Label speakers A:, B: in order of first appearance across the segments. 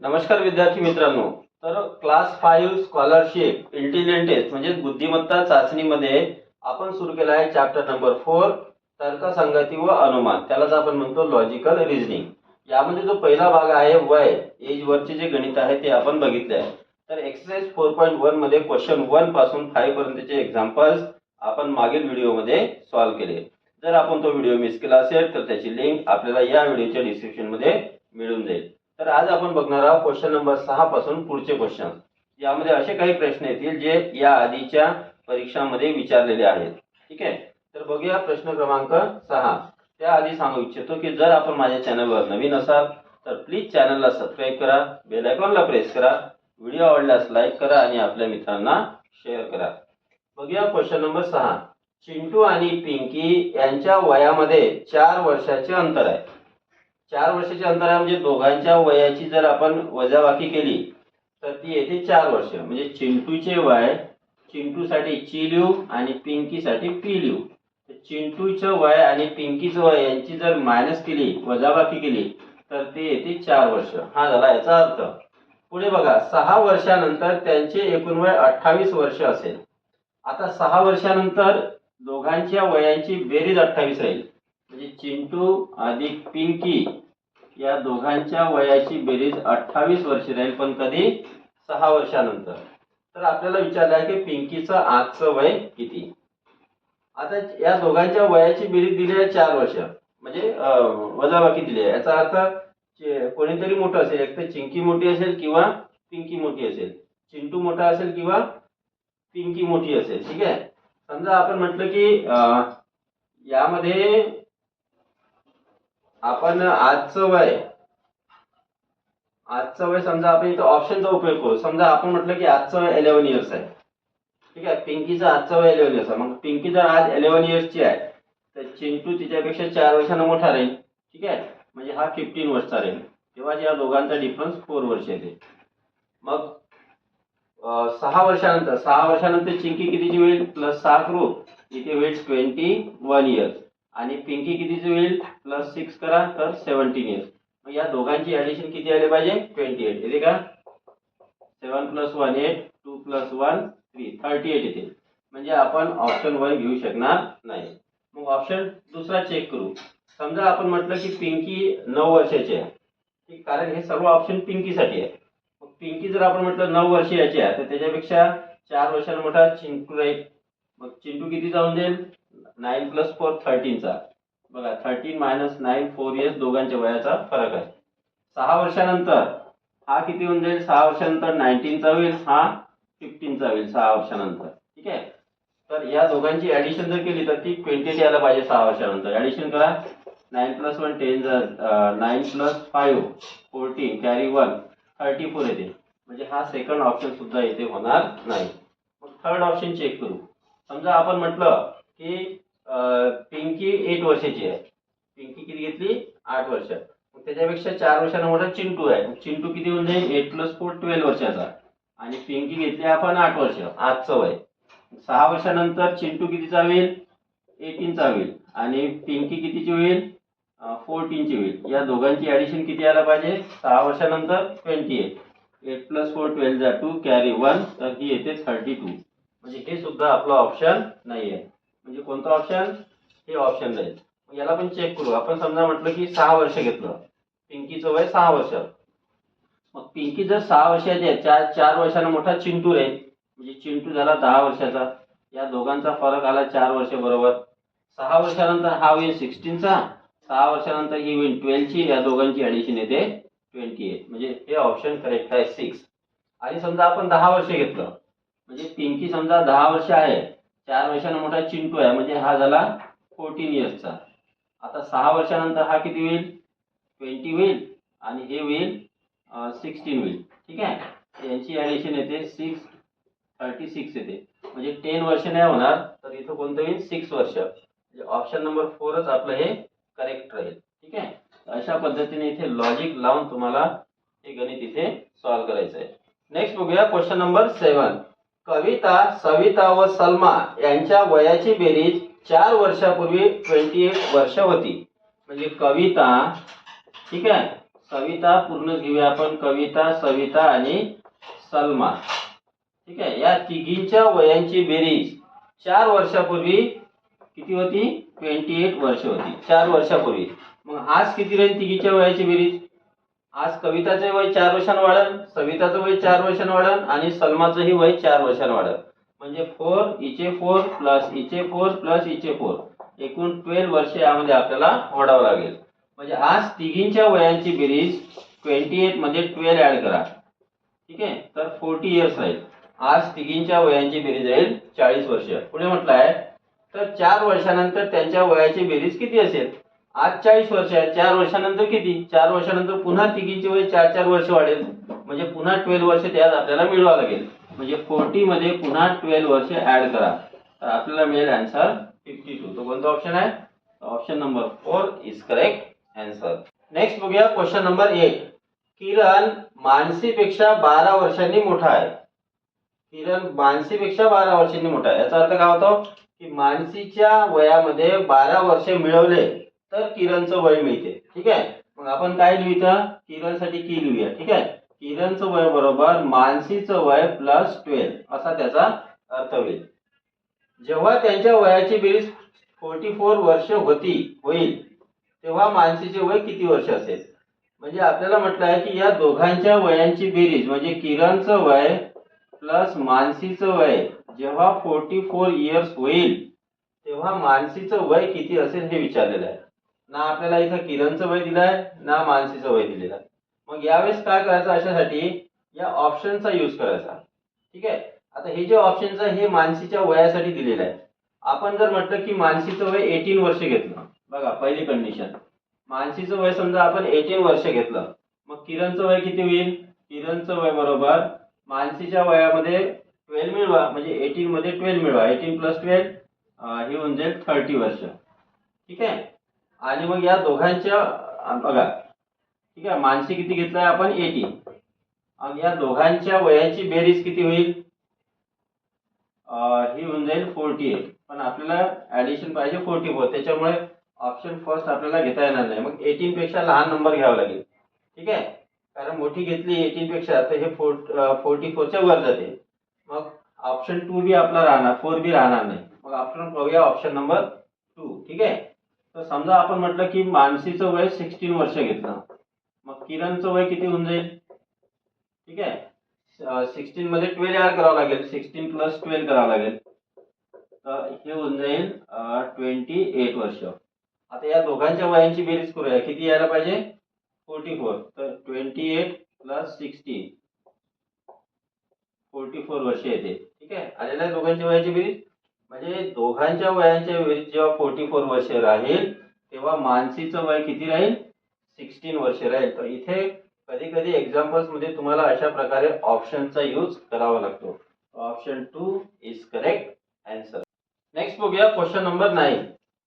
A: नमस्कार विद्यार्थी मित्रांनो. तर class five scholarship intelligent test म्हणजे बुद्धिमत्ता चाचणीमध्ये आपण सुरू केला आहे चॅप्टर नंबर फोर तर्कसंगती व अनुमान. त्यालाच आपण म्हणतो लॉजिकल रिझनिंग यामध्ये जो पहिला भाग आहे वय एजवरचे जे गणित आहे ते आपण बघितले आहे. तर एक्सरसाइज फोर पॉईंट वनमध्ये क्वेश्चन वनपासून फाईव्ह पर्यंतचे एक्झाम्पल्स आपण मागील व्हिडिओमध्ये सॉल्व्ह केले. जर आपण तो व्हिडिओ मिस केला असेल तर त्याची लिंक आपल्याला या व्हिडिओच्या डिस्क्रिप्शनमध्ये मिळून जाईल. तर आज आपण बघणार आहोत क्वेश्चन नंबर सहा पासून पुढचे क्वेश्चन. यामध्ये असे काही प्रश्न येतील जे या आधीच्या परीक्षांमध्ये विचारलेले आहेत. ठीक आहे? तर बघूया प्रश्न क्रमांक सहा. त्याआधी सांगू इच्छितो की जर आपण माझ्या चॅनलवर नवीन असाल तर प्लीज चॅनलला सबस्क्राईब करा बेल आयकॉनला प्रेस करा व्हिडिओ आवडल्यास लाईक करा आणि आपल्या मित्रांना शेअर करा. बघूया क्वेश्चन नंबर सहा. चिंटू आणि पिंकी यांच्या वयामध्ये चार वर्षाचे अंतर आहे. चार वर्षाच्या अंतरा म्हणजे दोघांच्या वयाची जर आपण वजाबाकी केली तर ती येते चार वर्ष. म्हणजे चिंटूचे वय चिंटूसाठी चिल्यू आणि पिंकीसाठी पिल्यू चिंटूचं वय आणि पिंकीचं वय यांची जर मायनस केली वजाबाकी केली तर ते येते चार वर्ष. हा झाला याचा अर्थ. पुढे बघा सहा वर्षानंतर त्यांचे एकूण वय अठ्ठावीस वर्ष असेल. आता सहा वर्षानंतर दोघांच्या वयांची बेरीज अठ्ठावीस राहील. म्हणजे चिंटू अधिक पिंकी या दोघांच्या वयाची बेरीज अठ्ठावीस वर्ष राहील पण कधी? सहा वर्षानंतर. तर आपल्याला विचारलं आहे की पिंकीचं आजचं वय किती? आता या दोघांच्या वयाची बेरीज दिली आहे चार वर्ष. म्हणजे वजाबाकी दिली आहे. याचा अर्थ कोणीतरी मोठं असेल एक तर चिंकी मोठी असेल किंवा पिंकी मोठी असेल. चिंटू मोठा असेल किंवा पिंकी मोठी असेल. ठीक आहे? समजा आपण म्हटलं की यामध्ये आपण आजचं वय आजचं वय समजा आपण इथं ऑप्शनचा उपयोग करू. समजा आपण म्हटलं की आजचं वय इलेव्हन इयर्स आहे. ठीक आहे? पिंकीचं आजचं वय इलेव्हन इयर्स आहे. मग पिंकी जर आज इलेव्हन इयर्सची आहे. तर चिंटू तिच्यापेक्षा चार वर्षानं मोठा राहील. ठीक आहे? म्हणजे हा फिफ्टीन वर्षचा राहील. तेव्हा या दोघांचा डिफरन्स फोर वर्ष येते. मग सहा वर्षानंतर सहा वर्षानंतर चिंकी कितीची होईल? प्लस सहा करू. इथे होईल ट्वेंटी वन इयर्स आणि पिंकी कितीची होईल? प्लस सिक्स करा तर सेवन्टीन येईल. मग या दोघांची ऍडिशन किती आले पाहिजे? ट्वेंटी एट येते का? Seven plus one eight two plus one three thirty eight येते म्हणजे आपण ऑप्शन वन घेऊ शकणार नाही. मग ऑप्शन दुसरा चेक करू. समजा आपण म्हटलं की पिंकी नऊ वर्षाची आहे. ठीक कारण हे सर्व ऑप्शन पिंकीसाठी आहे. मग पिंकी जर आपण म्हटलं नऊ वर्षाची आहे तर त्याच्यापेक्षा चार वर्षांना मोठा चिंटू राहील. मग चिंटू किती जाऊन जाईल? नाईन प्लस फोर थर्टीनचा. बघा thirteen minus nine four years दोघांच्या वयाचा फरक आहे. सहा वर्षानंतर हा किती होऊन जाईल? सहा वर्षानंतर नाईन्टीनचा होईल हा फिफ्टीनचा होईल सहा वर्षानंतर. ठीक आहे? तर या दोघांची ऍडिशन जर केली तर ती ट्वेंटी यायला पाहिजे सहा वर्षानंतर. ऍडिशन करा. नाईन प्लस वन टेन जर nine plus five fourteen carry one thirty four येते. म्हणजे हा सेकंड ऑप्शन सुद्धा इथे होणार नाही. मग थर्ड ऑप्शन चेक करू. समजा आपण म्हटलं की पिंकी एट वर्षाची आहे. पिंकी किती घेतली? आठ वर्ष. मग त्याच्यापेक्षा चार वर्षांना मोठा चिंटू आहे. चिंटू किती होऊन जाईल? एट प्लस फोर ट्वेल्व वर्षाचा. आणि पिंकी घेतली आपण आठ वर्ष. आजचं वय. सहा वर्षानंतर चिंटू कितीचा होईल? एटीनचा होईल. आणि पिंकी कितीची होईल? फोर्टीनची होईल. या दोघांची ॲडिशन किती यायला पाहिजे? सहा वर्षानंतर twenty eight eight plus four twelve जा टू कॅरी वन तर ही येते थर्टी टू म्हणजे हे सुद्धा आपलं ऑप्शन नाही आहे म्हणजे कोणतं ऑप्शन हे ऑप्शन राहील याला पण चेक करू. आपण समजा म्हटलं की सहा वर्ष घेतलं. पिंकीचं वय सहा वर्ष. मग पिंकी जर सहा वर्षाची आहे चार चार वर्षानं मोठा चिंटू राहील म्हणजे चिंटू झाला दहा वर्षाचा. या दोघांचा फरक आला चार वर्ष बरोबर. सहा वर्षानंतर हा होईल सिक्स्टीनचा सहा वर्षानंतर ही होईल ट्वेल्थची या दोघांची ॲडिशन येते ट्वेंटी एट म्हणजे हे ऑप्शन करेक्ट आहे सिक्स आणि समजा आपण दहा वर्ष घेतलं. म्हणजे पिंकी समजा दहा वर्ष आहे. चार वर्षानं मोठा चिंटू आहे म्हणजे हा झाला फोर्टीन इयर्सचा आता सहा वर्षानंतर हा किती होईल? ट्वेंटी होईल आणि हे होईल सिक्स्टीन होईल. ठीक आहे? यांची ॲडिशन येते सिक्स थर्टी सिक्स येते. म्हणजे टेन वर्ष नाही होणार तर इथं कोणतं होईल? सिक्स वर्ष. म्हणजे ऑप्शन नंबर फोरच आपलं हे करेक्ट राहील. ठीक आहे? अशा पद्धतीने इथे लॉजिक लावून तुम्हाला हे गणित इथे सॉल्व्ह करायचं आहे नेक्स्ट बघूया question number seven Kavita Savita व सलमा यांच्या वयाची बेरीज चार वर्षापूर्वी ट्वेंटी एट वर्ष होती. म्हणजे कविता ठीक आहे? सविता पूर्णच घेऊया आपण. कविता सविता आणि सलमा. ठीक आहे? या तिघींच्या वयांची बेरीज चार वर्षापूर्वी किती होती? ट्वेंटी एट वर्ष होती. चार वर्षापूर्वी. मग आज किती राहील तिघीच्या वयाची बेरीज? आज कविताचे वय चार वर्षानं वाढन सविताचं वय चार वर्षांनी वाढन आणि सलमाचंही वय चार वर्षान वाढन म्हणजे four इचे four plus इचे four plus इचे four एकूण ट्वेल्व वर्ष यामध्ये आपल्याला वाढावं लागेल. म्हणजे आज तिघींच्या वयांची बेरीज ट्वेंटी एटमध्ये ट्वेल्व ऍड करा. ठीक आहे? तर फोर्टी इयर्स राहील. आज तिघींच्या वयांची बेरीज राहील चाळीस वर्ष. पुढे म्हटलं आहे तर चार वर्षानंतर त्यांच्या वयाची बेरीज किती असेल? आज चाळीस वर्ष आहे चार वर्षानंतर किती? चार वर्षानंतर पुन्हा तिघींची वय चार चार वर्ष वाढेल. म्हणजे पुन्हा ट्वेल्व वर्ष त्यात आपल्याला मिळवावं लागेल. म्हणजे फोर्टी मध्ये पुन्हा ट्वेल्व वर्ष ऍड करा. तर आपल्याला मिळेल आन्सर फिफ्टी टू तो कोणता ऑप्शन आहे? Option number four is correct answer next बघूया क्वेश्चन नंबर एट किरण मानसीपेक्षा बारा वर्षांनी मोठा आहे. किरण मानसीपेक्षा बारा वर्षांनी मोठा आहे. याचा अर्थ काय होतो? की मानसीच्या वयामध्ये बारा वर्ष मिळवले. तर किरणचं वय मिळते. ठीक आहे? मग आपण काय लिहू इथं किरणसाठी की लिहूया? ठीक आहे? किरणचं वय बरोबर मानसीचं वय प्लस ट्वेल्व असा त्याचा अर्थ होईल. जेव्हा त्यांच्या वयाची बेरीज फोर्टी फोर वर्ष होती होईल तेव्हा मानसीचे वय किती वर्ष असेल? म्हणजे आपल्याला म्हटलं आहे की या दोघांच्या वयांची बेरीज म्हणजे किरणचं वय प्लस मानसीचं वय जेव्हा फोर्टी फोर इयर्स होईल तेव्हा मानसीचं वय किती असेल हे विचारलेलं आहे. ना आपल्याला इथं किरणचं वय दिलं आहे ना मानसीचं वय दिलेलं. आहे मग यावेळेस काय करायचं अशासाठी? या ऑप्शनचा यूज करायचा. ठीक आहे? आता हे जे ऑप्शनच आहे हे मानसीच्या वयासाठी दिलेलं आहे. आपण जर म्हटलं की मानसीचं वय एटीन वर्ष घेतलं बघा पहिली कंडिशन मानसीचं वय समजा आपण एटीन वर्ष घेतलं मग किरणचं वय किती होईल? किरणचं वय बरोबर मानसीच्या वयामध्ये ट्वेल्व मिळवा म्हणजे एटीन मध्ये ट्वेल्व मिळवा. एटीन प्लस ट्वेल्व हे होऊन जाईल थर्टी वर्ष. ठीक आहे? आणि मग या दोघांच्या बघा ठीक आहे मानसी किती घेतलाय आपण? एटी आणि या दोघांच्या वयाची बेरीज किती होईल? ही होऊन जाईल फोर्टी एट पण आपल्याला ऍडिशन पाहिजे फोर्टी फोर त्याच्यामुळे ऑप्शन फर्स्ट आपल्याला घेता येणार नाही. मग एटीन पेक्षा लहान नंबर घ्यावा लागेल. ठीक आहे? कारण मोठी घेतली एटीन पेक्षा तर हे फोर्ट फोर्टी फोरच्या वर जाते. मग ऑप्शन टू बी आपला राहणार फोर बी राहणार नाही. मग आपण पाहूया ऑप्शन नंबर टू ठीक आहे? तर समजा आपण म्हटलं की मानसीचं वय सिक्स्टीन वर्ष घेतलं. मग किरणचं वय किती होऊन जाईल? ठीक आहे? सिक्स्टीन मध्ये ट्वेल्व ऍड करावं लागेल. सिक्स्टीन प्लस ट्वेल्व करावं लागेल. तर हे होऊन जाईल ट्वेंटी एट वर्ष. आता या दोघांच्या वयांची बेरीज करूया. किती यायला पाहिजे? फोर्टी फोर तर twenty eight plus sixteen forty four वर्ष येते. ठीक आहे? आलेल्या दोघांच्या वयाची बेरीज? म्हणजे दोघांच्या वयांच्या वेळी जेव्हा फोर्टी फोर वर्ष राहील तेव्हा मानसीचं वय किती राहील? सिक्स्टीन वर्ष राहील. तर इथे कधी कधी एक्झाम्पल्समध्ये तुम्हाला अशा प्रकारे ऑप्शनचा यूज करावा लागतो. Option two is correct answer next बघूया क्वेश्चन नंबर नाईन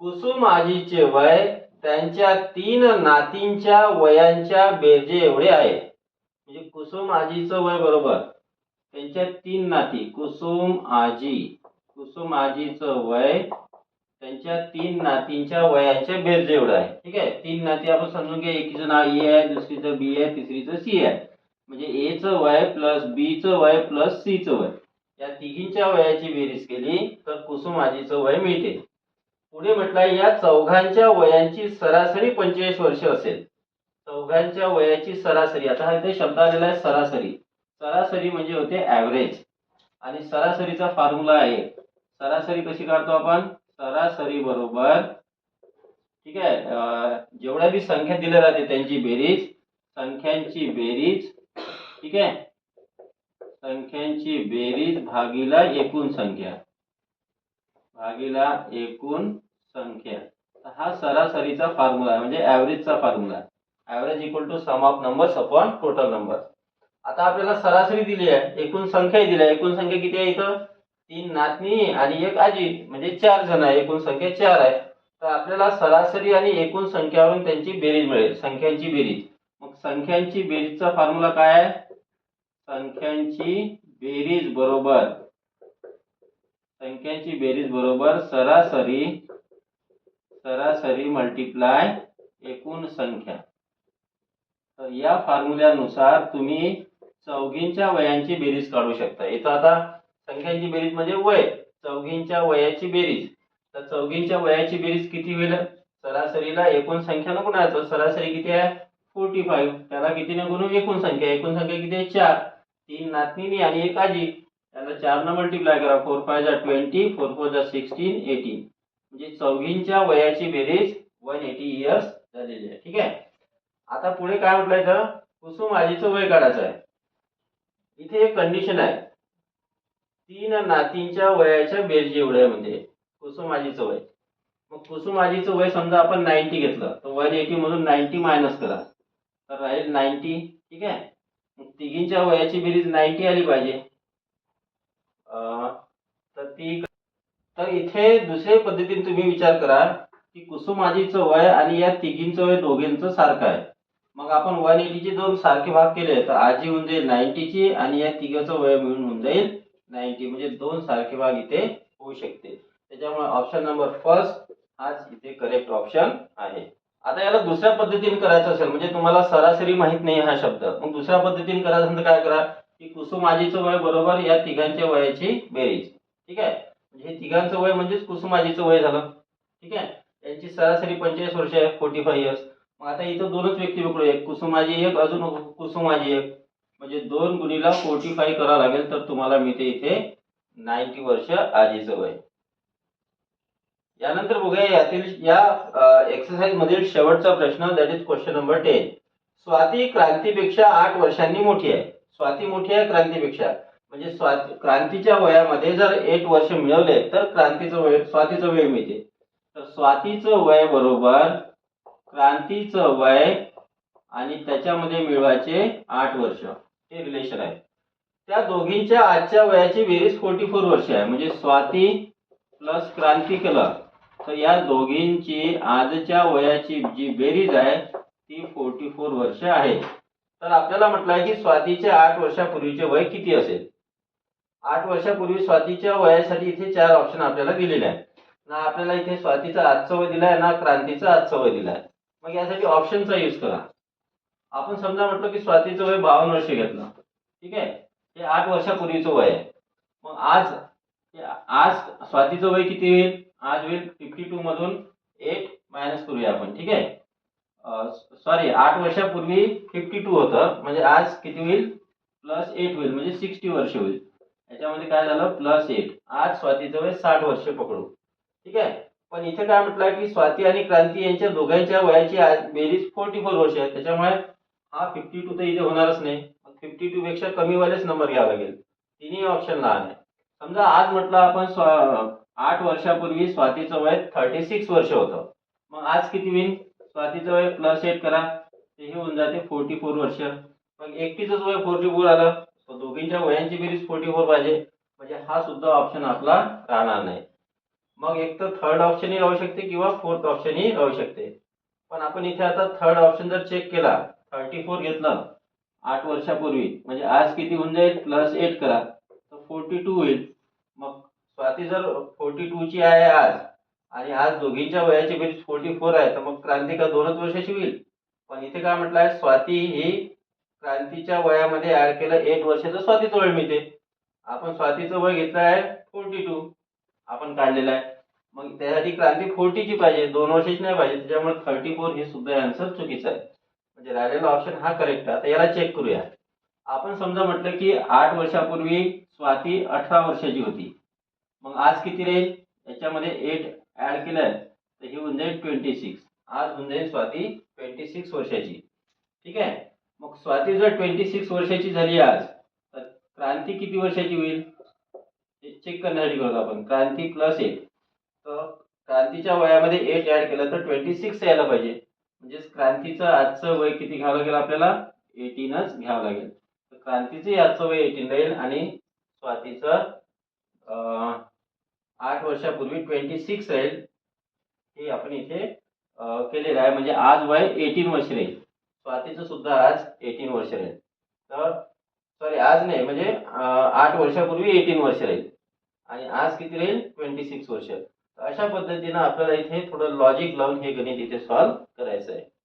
A: कुसुम आजीचे वय त्यांच्या तीन नातींच्या वयांच्या बेरजे एवढे आहे. म्हणजे कुसुम आजीचं वय बरोबर. त्यांच्या तीन नाती कुसुम आजी कुसुमाजीच वय त्यांच्या तीन नातींच्या वयाच्या बेरजे एवढं आहे. ठीक आहे? तीन नाती आपण समजून घ्या. एकीचं नाव ए आहे दुसरीचं बी आहे तिसरीचं सी आहे. म्हणजे एचं वय प्लस बीचं वय प्लस सीचं वय. या तिघींच्या वयाची बेरीज केली तर कुसुमाजीचं वय मिळते. पुढे म्हटलं या चौघांच्या वयांची सरासरी पंचेचाळीस वर्ष असेल. चौघांच्या वयाची सरासरी आता हा इथे शब्द आलेला आहे सरासरी. सरासरी म्हणजे होते ॲव्हरेज आणि सरासरीचा फॉर्म्युला आहे सरासरी कशी काढतो आपण? सरासरी बरोबर. ठीक आहे? जेवढ्या बी संख्या दिल्या जाते त्यांची बेरीज संख्यांची बेरीज ठीक आहे? संख्यांची बेरीज भागीला एकूण संख्या. भागीला एकूण संख्या. हा सरासरीचा फॉर्म्युला आहे म्हणजे ॲव्हरेजचा formula average equal to sum of numbers upon total number आता आपल्याला सरासरी दिली आहे एकूण संख्याही दिली आहे. एकूण संख्या किती आहे इथं? तीन नातनी आणि एक आजी म्हणजे चार जण आहे एकूण संख्या चार आहे. तर आपल्याला सरासरी आणि एकूण संख्यावरून त्यांची बेरीज मिळेल संख्यांची बेरीज. मग संख्यांची बेरीजचा फॉर्म्युला काय आहे? संख्यांची बेरीज बरोबर. संख्यांची बेरीज बरोबर सरासरी सरासरी मल्टिप्लाय एकूण संख्या. तर या फॉर्म्युल्यानुसार तुम्ही चौघींच्या वयांची बेरीज काढू शकता. इथं आता संख्यांची बेरीज म्हणजे वय. चौघींच्या वयाची बेरीज. तर चौघींच्या वयाची बेरीज किती होईल? सरासरीला एकूण संख्या नको ना. सरासरी किती आहे? फोर्टी फाईव्ह त्याला कितीने गुणू? एकूण संख्या. एकूण संख्या किती आहे? चार. तीन नातनी आणि एक आजी. त्याला चारनं मल्टिप्लाय करा. फोर फाय जा ट्वेंटी फोर फोर जा सिक्स्टीन एटीन म्हणजे चौघींच्या वयाची बेरीज वन एटी इयर्स झालेली आहे. ठीक आहे? आता पुढे काय म्हटलंय तर कुसुम आजीचं वय काढायचं आहे. इथे एक कंडिशन आहे. तीन नातींच्या वयाच्या बेरजी एवढं आहे म्हणजे. कुसुमाजीचं वय. मग कुसुमाजीचं वय समजा आपण नाईन्टी घेतलं तर वन एटी मधून नाईन्टी मायनस करा. तर राहील नाईन्टी ठीक आहे? मग तिघींच्या वयाची बेरीज नाईन्टी आली पाहिजे. तर ती तर इथे दुसऱ्या पद्धतीने तुम्ही विचार करा की कुसुमाजीचं वय आणि या तिघींचं वय दोघींचं सारखं आहे. मग आपण वन एटीचे दोन सारखे भाग केले तर आजी होऊन जाईल नाईन्टीची आणि या तिघांचं वय मिळून होऊन जाईल नाईन्टी म्हणजे दोन सारखे भाग इथे होऊ शकते. त्याच्यामुळे ऑप्शन नंबर फर्स्ट हाच इथे करेक्ट ऑप्शन आहे. आता याला दुसऱ्या पद्धतीने करायचं असेल म्हणजे तुम्हाला सरासरी माहीत नाही हा शब्द. मग दुसऱ्या पद्धतीने करायचं असेल तर काय करा? की कुसुम आजीचं वय बरोबर या तिघांच्या वयाची बेरीज. ठीक आहे? म्हणजे हे तिघांचं वय म्हणजेच कुसुम आजीचं वय झालं. ठीक आहे? यांची सरासरी पंचेचाळीस वर्ष आहे फोर्टी फाय इयर्स मग आता इथं दोनच व्यक्ती पकडू एक कुसुमाजी एक अजून कुसुमाजी एक. म्हणजे दोन गुणीला फोर्टी फाय करावं लागेल तर तुम्हाला मिळते इथे नाईन्टी वर्ष आधीच वय यानंतर बघूया यातील या एक्सरसाइज मधील शेवटचा प्रश्न that is question number ten Swati क्रांतीपेक्षा आठ वर्षांनी मोठी आहे. स्वाती मोठी आहे क्रांतीपेक्षा. म्हणजे स्वाती क्रांतीच्या वयामध्ये जर एक वर्ष मिळवले तर क्रांतीचं वय स्वातीचं वय मिळते. तर स्वातीचं वय बरोबर क्रांतीचं वय आणि त्याच्यामध्ये मिळवायचे आठ वर्ष. हे रिलेशन आहे. त्या दोघींच्या आजच्या वयाची बेरीज फोर्टी फोर वर्ष आहे. म्हणजे स्वाती प्लस क्रांती केलं तर या दोघींची आजच्या वयाची जी बेरीज आहे ती फोर्टी फोर वर्ष आहे. तर आपल्याला म्हटलं आहे की स्वातीच्या आठ वर्षापूर्वीचे वय किती असेल? आठ वर्षापूर्वी स्वातीच्या वयासाठी इथे चार ऑप्शन आपल्याला दिलेले आहेत. ना आपल्याला इथे स्वातीचा आजचं वय दिलाय ना क्रांतीचं आजचं वय दिलाय. मग यासाठी ऑप्शनचा यूज करा. आपण समजा म्हटलं की स्वातीचं वय बावन्न वर्ष घेतलं. ठीक आहे? हे आठ वर्षापूर्वीचं वय आहे. मग आज आज स्वातीचं वय किती होईल? आज होईल फिफ्टी टू मधून एट मायनस करूया आपण. ठीक आहे? सॉरी आठ वर्षापूर्वी फिफ्टी टू होतं. म्हणजे आज किती होईल? प्लस एट होईल. म्हणजे सिक्स्टी वर्ष होईल. याच्यामध्ये काय झालं? प्लस एट आज स्वातीचं वय साठ वर्ष पकडू. ठीक आहे? पण इथे काय म्हटलं की स्वाती आणि क्रांती यांच्या दोघांच्या वयाची आज बेरीज फोर्टी फोर वर्ष आहे त्याच्यामुळे हा फिफ्टी टू तर इथे होणारच नाही. फिफ्टी टू पेक्षा कमीवालेच नंबर घ्यावा लागेल. तिन्ही ऑप्शन लहान आहे समजा आज म्हटलं आपण स्वा आठ वर्षापूर्वी स्वातीचं वय थर्टी सिक्स वर्ष होतं. मग आज किती होईल? स्वातीचं वय प्लस एट करा. ते हे होऊन जाते फोर्टी फोर वर्ष. मग एकटीचंच वय फोर्टी फोर आलं. तर दोघींच्या वयांची बेरीज फोर्टी फोर पाहिजे. म्हणजे हा सुद्धा ऑप्शन आपला राहणार नाही. मग एक तर थर्ड ऑप्शनही राहू शकते किंवा फोर्थ ऑप्शनही राहू शकते. पण आपण इथे आता थर्ड ऑप्शन जर चेक केला थर्टी फोर घेतलं. आठ वर्षापूर्वी. म्हणजे आज किती होऊन जाईल? प्लस एट करा. तर फोर्टी टू होईल. मग स्वाती जर फोर्टी टूची आहे आज. आणि आज दोघींच्या वयाची बेरीज फोर्टी फोर आहे. तर मग क्रांती का दोनच वर्षाची होईल. पण इथे काय म्हटलं आहे स्वाती ही क्रांतीच्या वयामध्ये ऍड केलं. एट वर्षाचं स्वातीचं वय मिळते. आपण स्वातीचं वय घेतलं आहे फोर्टी टू आपण काढलेलं आहे. मग त्यासाठी क्रांती फोर्टीची पाहिजे. दोन वर्षाची नाही पाहिजे. त्याच्यामुळे थर्टी फोर हे सुद्धा आन्सर चुकीचं आहे. म्हणजे राहिलेला ऑप्शन हा करेक्ट आहे. आता याला चेक करूया. आपण समजा म्हटलं की आठ वर्षापूर्वी स्वाती अठरा वर्षाची होती. मग आज किती राहील? याच्यामध्ये एट ऍड केलं तर ही होऊन जाईल ट्वेंटी सिक्स आज होऊन जाईल स्वाती ट्वेंटी सिक्स वर्षाची. ठीक आहे? मग स्वाती जर ट्वेंटी सिक्स वर्षाची झाली आज तर क्रांती किती वर्षाची होईल? चेक करण्यासाठी करतो आपण. क्रांती प्लस एट तर क्रांतीच्या वयामध्ये एट ऍड केलं तर ट्वेंटी सिक्स यायला पाहिजे. म्हणजेच क्रांतीचं आजचं वय किती घ्यावं लागेल आपल्याला? एटीनच घ्यावं लागेल. तर क्रांतीचं आजचं वय एटीन राहील आणि स्वातीचं आठ वर्षापूर्वी ट्वेंटी सिक्स राहील. हे आपण इथे केलेलं आहे. म्हणजे आज वय एटीन वर्ष राहील. स्वातीचं सुद्धा आज एटीन वर्ष राहील. तर सॉरी आज नाही. म्हणजे आठ वर्षापूर्वी एटीन वर्ष राहील. आणि आज किती राहील? ट्वेंटी सिक्स वर्ष. अशा पद्धतीनं आपल्याला इथे थोडं लॉजिक लावून हे गणित इथे सॉल्व्ह करायचं आहे